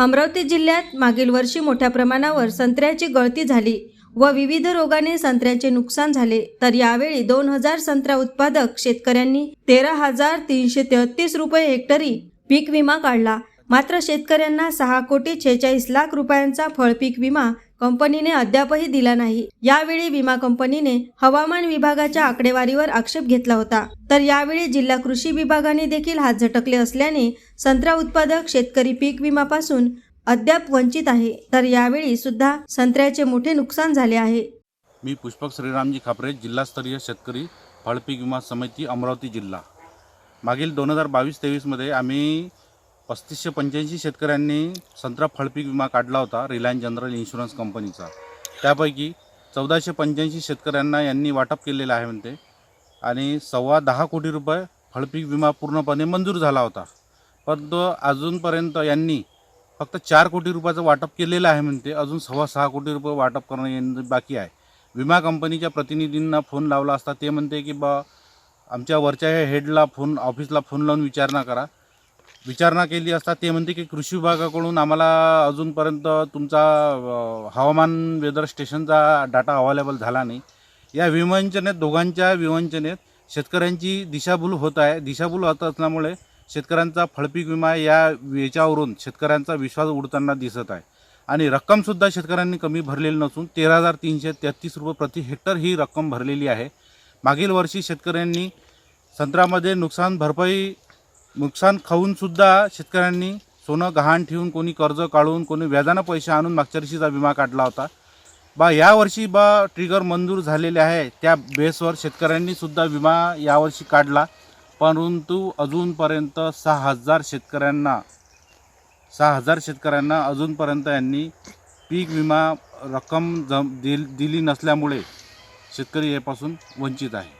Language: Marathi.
अमरावती जिल्ह्यात मागील वर्षी मोठ्या प्रमाणावर संत्र्याची गळती झाली व विविध रोगाने संत्र्याचे नुकसान झाले. तर यावेळी दोन हजार संत्रा उत्पादक शेतकऱ्यांनी तेरा हजार तीनशे तेहतीस रुपये हेक्टरी पीक विमा काढला. मात्र शेतकऱ्यांना सहा कोटी छेचाळीस लाख रुपयांचा फळपीक विमा कंपनीने अद्यापही दिला नाही. यावेळी विमा कंपनीने हवामान विभागाच्या आकडेवारीवर आक्षेप घेतला होता. तर यावेळी जिल्हा कृषी विभागाने देखील हात झटकले असल्याने संत्रा उत्पादक शेतकरी पीक विमापासून अद्याप वंचित आहे. तर यावेळी सुद्धा संत्र्याचे मोठे नुकसान झाले आहे. मी पुष्पक श्रीरामजी खापरे जिल्हास्तरीय शेतकरी फळपीक विमा समिती अमरावती जिल्हा. मागील दोन हजार बावीस तेवीसमध्ये आम्ही पस्तीसशे पंच्याऐंशी शेतकऱ्यांनी संत्रा फळपीक विमा काढला होता रिलायन्स जनरल इन्शुरन्स कंपनीचा त्यापैकी चौदाशे पंच्याऐंशी शेतकऱ्यांना यांनी वाटप केलेलं आहे म्हणते. आणि सव्वा दहा कोटी रुपये फळपीक विमा पूर्णपणे मंजूर झाला होता. परंतु अजूनपर्यंत यांनी फक्त चार कोटी रुपयाचं वाटप केलेलं आहे म्हणते. अजून सव्वा सहा कोटी रुपये वाटप करणं बाकी आहे. विमा कंपनीच्या प्रतिनिधींना फोन लावला असता ते म्हणते की बा आमच्या वरच्या हे हेडला फोन ऑफिसला फोन लावून विचारणा करा. विचारणा केली असता ते म्हणते की कृषी विभागाकडून आम्हाला अजूनपर्यंत तुमचा हवामान वेदर स्टेशनचा डाटा अवेलेबल झाला नाही. या विवंचनेत दोघांच्या विवंचनेत शेतकऱ्यांची दिशाभूल होत आहे. दिशाभूल होत असल्यामुळे शेतकऱ्यांचा फळपीक विमा या याच्यावरून शेतकऱ्यांचा विश्वास उडताना दिसत आहे. आणि रक्कमसुद्धा शेतकऱ्यांनी कमी भरलेली नसून तेरा हजार तीनशे तेहतीस रुपये प्रति हेक्टर ही रक्कम भरलेली आहे. मागील वर्षी शेतकऱ्यांनी संत्र्यामध्ये नुकसान भरपाई नुकसान खाऊनसुद्धा शेतकऱ्यांनी सोनं गहाण ठेवून कोणी कर्ज काढून कोणी व्याजानं पैसे आणून मागच्या वर्षीचा विमा काढला होता. बा यावर्षी बा ट्रिगर मंजूर झालेले आहे. त्या बेसवर शेतकऱ्यांनी सुद्धा विमा यावर्षी काढला. परंतु अजूनपर्यंत सहा हजार शेतकऱ्यांना सहा हजार शेतकऱ्यांना अजूनपर्यंत यांनी पीक विमा रक्कम जम दिल दिली नसल्यामुळे शेतकरी यापासून वंचित आहे.